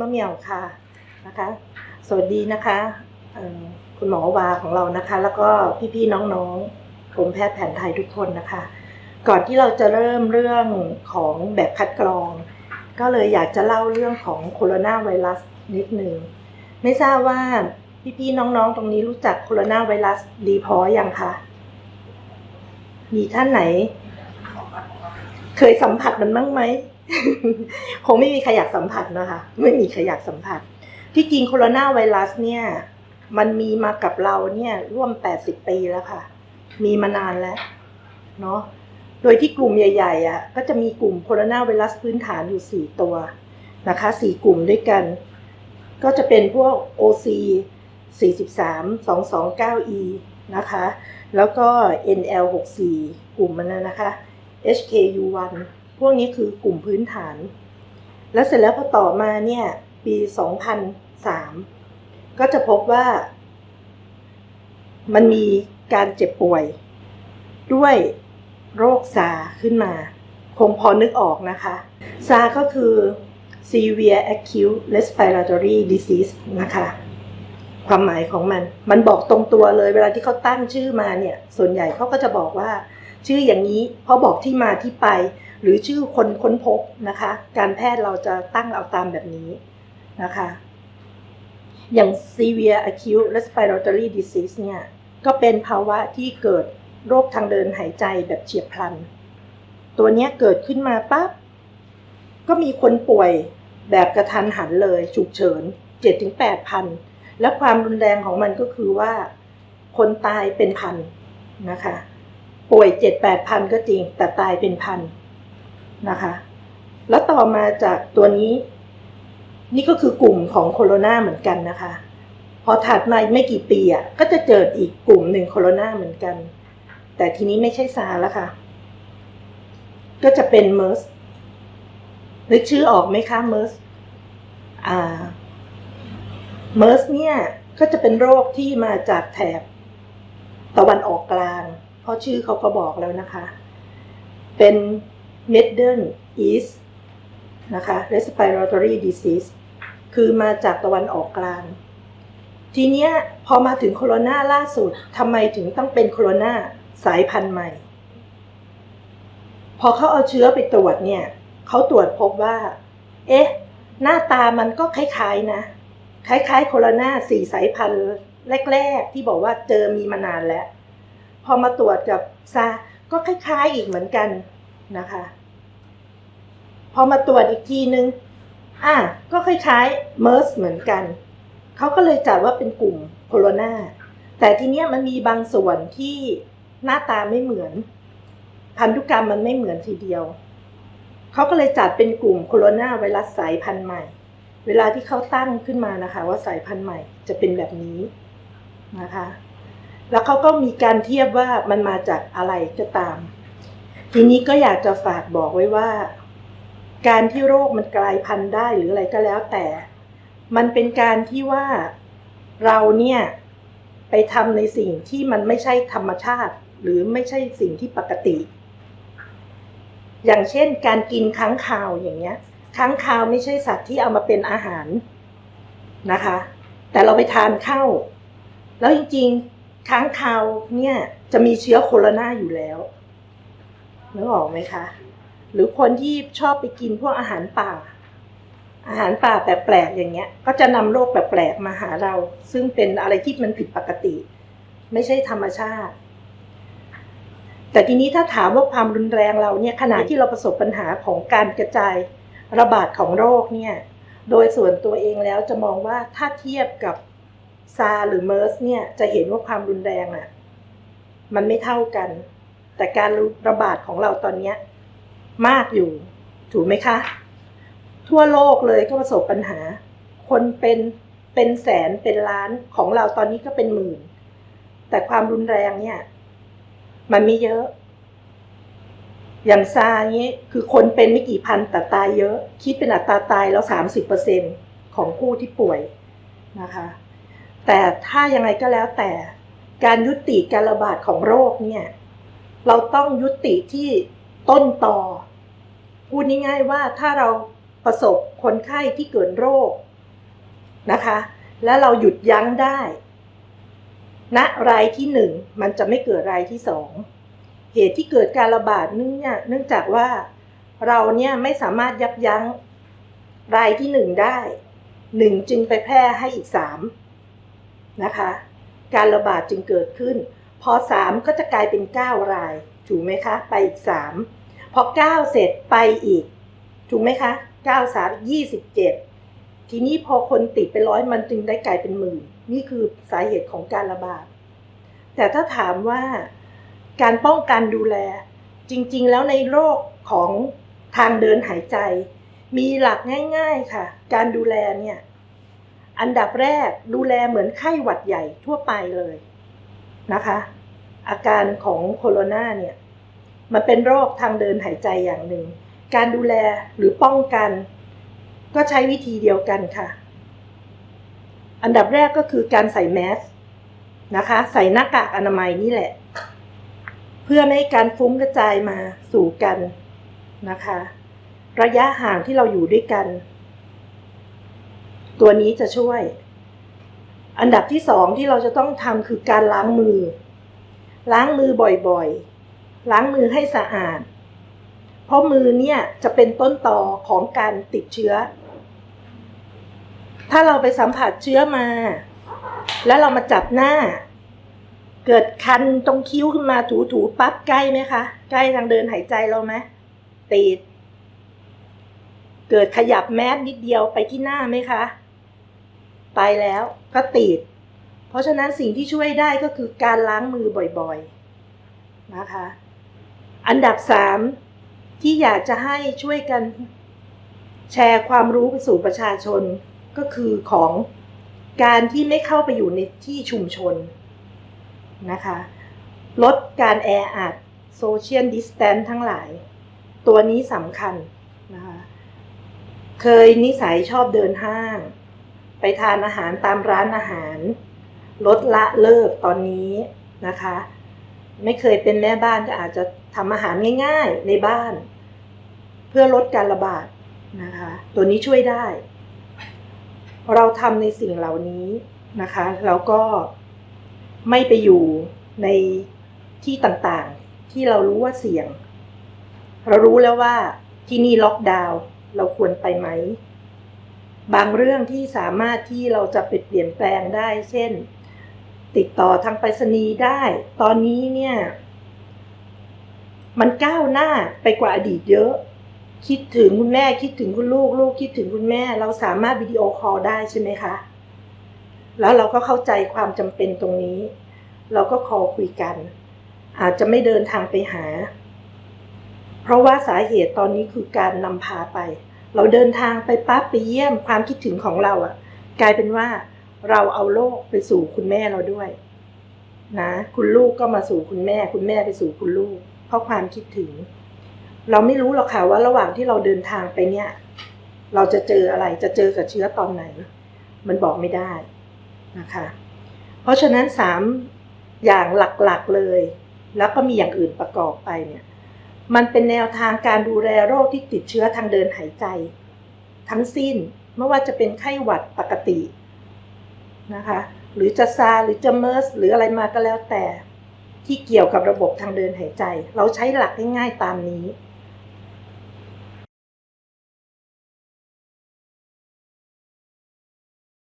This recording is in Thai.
มะเหมี่ยวค่ะนะคะ สวัสดีนะคะคุณหมอวาของเรานะคะ แล้วก็พี่ๆน้องๆกรมแพทย์แผนไทยทุกคนนะคะ ก่อนที่เราจะเริ่มเรื่องของแบบคัดกรอง ก็เลยอยากจะเล่าเรื่องของโคโรนาไวรัสนิดหนึ่งไม่ทราบว่าพี่ๆน้องๆตรงนี้รู้จักโคโรนาไวรัสดีพอยังคะมีท่านไหน เคยสัมผัสมันบ้างไหม คงไม่มีใครอยากสัมผัสนะคะ ไม่มีใครอยากสัมผัส ที่จริงโคโรนาไวรัสเนี่ย มันมีมากับเราเนี่ยร่วม 80 ปีแล้วค่ะ มีมานานแล้ว เนาะโดยที่กลุ่มใหญ่ๆอะก็จะมีกลุ่มโคโรนาไวรัสพื้นฐานอยู่ 4 ตัวนะคะ 4 กลุ่มด้วยกัน ก็จะเป็นพวก OC 43 229E นะคะ แล้วก็ NL 64 กลุ่มมันนะนะคะ HKU1 พวกนี้คือกลุ่มพื้นฐาน แล้วเสร็จแล้วพอต่อมาเนี่ย ปี 2003 ก็จะพบว่า มันมีการเจ็บป่วย ด้วยโรคซาขึ้นมา คงพอนึกออกนะคะซาก็คือ severe acute respiratory disease นะคะ ความหมายของมัน มันบอกตรงตัวเลย เวลาที่เขาตั้งชื่อมาเนี่ย ส่วนใหญ่เขาก็จะบอกว่า ชื่ออย่างนี้เพราะบอกที่มาที่ไป หรือชื่อคนค้นพบนะคะ การแพทย์เราจะตั้งเอาตามแบบนี้นะคะ อย่าง severe acute respiratory disease เนี่ยก็เป็นภาวะที่เกิดโรคทางเดินหายใจแบบเฉียบพลัน ตัวนี้เกิดขึ้นมาปั๊บก็มีคนป่วยแบบกระทันหันเลยฉุกเฉิน7-8พันและความรุนแรงของมันก็คือว่า คนตายเป็นพันนะคะ ป่วยเจ็ดแปดพันก็จริง แต่ตายเป็นพันนะคะ แล้วต่อมาจากตัวนี้ นี่ก็คือกลุ่มของโคโรนาเหมือนกันนะคะ พอถัดมาไม่กี่ปีอะก็จะเจออีกกลุ่มหนึ่งโคโรนาเหมือนกัน แต่ทีนี้ไม่ใช่ซาร์แล้วค่ะ ก็จะเป็นเมอร์สนึกชื่อออกไหมคะเมอร์สอ่าเมอร์สเนี่ยก็จะเป็นโรคที่มาจากแถบตะวันออกกลาง เพราะชื่อเขาก็บอกแล้วนะคะ เป็น Middle East นะคะ Respiratory Disease คือมาจากตะวันออกกลาง ทีเนี้ยพอมาถึงโคโรนาล่าสุดทำไมถึงต้องเป็นโคโรนาสายพันธุ์ใหม่ พอเขาเอาเชื้อไปตรวจเนี่ยเขาตรวจพบว่า เอ๊ะ หน้าตามันก็คล้ายๆนะ คล้ายๆโคโรนาสี่สายพันธุ์แรก ๆ ที่บอกว่าเจอมีมานานแล้ว อมาตรวจกับซาก็คล้ายๆอีกเหมือนกันนะคะ พอมาตรวจอีกทีนึงอะก็คล้ายๆเมอร์สเหมือนกัน เขาก็เลยจัดว่าเป็นกลุ่มโคโรนาแต่ทีเนี้ยมันมีบางส่วนที่หน้าตาไม่เหมือน พันธุกรรมมันไม่เหมือนทีเดียว เขาก็เลยจัดเป็นกลุ่มโคโรนาไวรัสสายพันธุ์ใหม่ เวลาที่เขาตั้งขึ้นมานะคะ ว่าสายพันธุ์ใหม่จะเป็นแบบนี้นะคะ แล้วเขาก็มีการเทียบว่ามันมาจากอะไรก็ตาม ทีนี้ก็อยากจะฝากบอกไว้ว่า การที่โรคมันกลายพันธุ์ได้หรืออะไรก็แล้วแต่ มันเป็นการที่ว่าเราเนี่ยไปทำในสิ่งที่มันไม่ใช่ธรรมชาติ หรือไม่ใช่สิ่งที่ปกติ อย่างเช่น การกินค้างคาวอย่างเงี้ยค้างคาวไม่ใช่สัตว์ที่เอามาเป็นอาหารนะคะ แต่เราไปทานเข้าแล้วจริงๆ ค้างคาวเนี่ยจะมีเชื้อโคโรนาอยู่แล้วนึกออกไหมคะ หรือคนที่ชอบไปกินพวกอาหารป่า อาหารป่าแปลกๆอย่างเงี้ย ก็จะนำโรคแปลกๆมาหาเรา ซึ่งเป็นอะไรที่มันผิดปกติ ไม่ใช่ธรรมชาติ แต่ทีนี้ถ้าถามว่าความรุนแรงเราเนี่ยขณะที่เราประสบปัญหาของการกระจายระบาดของโรคเนี่ย โดยส่วนตัวเองแล้วจะมองว่าถ้าเทียบกับ ซาหรือเมอร์สเนี่ยจะเห็นว่าความรุนแรงอะ่ะ มันไม่เท่ากัน แต่การระบาดของเราตอนนี้มากอยู่ ถูกไหมคะ ทั่วโลกเลยก็ประสบปัญหา คนเป็นเป็นแสนเป็นล้านของเราตอนนี้ก็เป็นหมื่น แต่ความรุนแรงเนี่ย มันไม่เยอะ อย่างซาเนี้ยคือคนเป็นไม่กี่พันแต่ตายเยอะ คิดเป็นอัตราตายแล้วสามสิบเปอร์เซ็นของผู้ที่ป่วยนะคะ แต่ถ้ายังไงก็แล้วแต่การยุติการระบาดของโรคเนี่ย เราต้องยุติที่ต้นต่อ พูดง่ายๆว่าถ้าเราประสบคนไข้ที่เกิดโรคนะคะ และเราหยุดยั้งได้ณรายที่หนึ่งมันจะไม่เกิดรายที่สองเหตุที่เกิดการระบาดเนื่องเนื่องจากว่าเราเนี่ยไม่สามารถยับยั้งรายที่หนึ่งได้หนึ่งจึงไปแพร่ให้อีกสาม นะคะ การระบาดจึงเกิดขึ้น พอสามก็จะกลายเป็นเก้าราย ถูกไหมคะ ไปอีกสามพอเก้าเสร็จไปอีก ถูกไหมคะเก้าสามยี่สิบเจ็ดทีนี้พอคนติดไปร้อยมันจึงได้กลายเป็นหมื่น นี่คือสาเหตุของการระบาด แต่ถ้าถามว่าการป้องกันดูแล จริงๆ แล้วในโรคของทางเดินหายใจ มีหลักง่าย ๆค่ะ การดูแลเนี่ย อันดับแรกดูแลเหมือนไข้หวัดใหญ่ทั่วไปเลยนะคะ อาการของโคโรนาเนี่ย มันเป็นโรคทางเดินหายใจอย่างหนึ่ง การดูแลหรือป้องกัน ก็ใช้วิธีเดียวกันค่ะ อันดับแรกก็คือการใส่แมสนะคะ ใส่หน้ากากอนามัยนี่แหละ เพื่อไม่ให้การฟุ้งกระจายมาสู่กันนะคะ ระยะห่างที่เราอยู่ด้วยกัน ตัวนี้จะช่วย อันดับที่สองที่เราจะต้องทำคือการล้างมือ ล้างมือบ่อยๆ ล้างมือให้สะอาด เพราะมือเนี่ยจะเป็นต้นต่อของการติดเชื้อ ถ้าเราไปสัมผัสเชื้อมา แล้วเรามาจับหน้า เกิดคันตรงคิ้วขึ้นมาถูๆปั๊บใกล้ไหมคะ ใกล้ทางเดินหายใจเราไหมติดเกิดขยับแมสนิดเดียวไปที่หน้าไหมคะ ไปแล้วก็ติด เพราะฉะนั้นสิ่งที่ช่วยได้ก็คือการล้างมือบ่อยๆนะคะ อันดับสามที่อยากจะให้ช่วยกันแชร์ความรู้ไปสู่ประชาชนก็คือของการที่ไม่เข้าไปอยู่ในที่ชุมชนนะคะ ลดการแออัดโซเชียลดิสแตนทั้งหลาย ตัวนี้สำคัญนะคะ เคยนิสัยชอบเดินห้าง ไปทานอาหารตามร้านอาหาร ลดละเลิกตอนนี้นะคะ ไม่เคยเป็นแม่บ้านก็อาจจะทำอาหารง่าย ๆในบ้าน เพื่อลดการระบาดนะคะ ตัวนี้ช่วยได้ เราทำในสิ่งเหล่านี้นะคะแล้วก็ไม่ไปอยู่ในที่ต่างๆ ที่เรารู้ว่าเสี่ยง เรารู้แล้วว่าที่นี่ล็อกดาวน์เราควรไปไหม บางเรื่องที่สามารถที่เราจะไปเปลี่ยนแปลงได้ เช่น ติดต่อทางไปรษณีย์ได้ ตอนนี้เนี่ย มันก้าวหน้าไปกว่าอดีตเยอะ คิดถึงคุณแม่คิดถึงคุณลูก ลูกคิดถึงคุณแม่ เราสามารถวิดีโอคอลได้ใช่ไหมคะ แล้วเราก็เข้าใจความจำเป็นตรงนี้ เราก็คอลคุยกัน อาจจะไม่เดินทางไปหา เพราะว่าสาเหตุตอนนี้คือการนำพาไป เราเดินทางไปปั๊บไปเยี่ยมความคิดถึงของเราอะกลายเป็นว่าเราเอาโรคไปสู่คุณแม่เราด้วย นะ คุณลูกก็มาสู่คุณแม่ คุณแม่ไปสู่คุณลูก เพราะความคิดถึง เราไม่รู้หรอกค่ะว่าระหว่างที่เราเดินทางไปเนี่ย เราจะเจออะไรจะเจอกับเชื้อตอนไหน มันบอกไม่ได้นะคะ เพราะฉะนั้นสามอย่างหลักๆเลย แล้วก็มีอย่างอื่นประกอบไปเนี่ย มันเป็นแนวทางการดูแลโรคที่ติดเชื้อทางเดินหายใจ ทั้งสิ้นไม่ว่าจะเป็นไข้หวัดปกตินะคะ หรือจะซาหรือจะเมอร์สหรืออะไรมาก็แล้วแต่ ที่เกี่ยวกับระบบทางเดินหายใจ เราใช้หลักง่ายๆตามนี้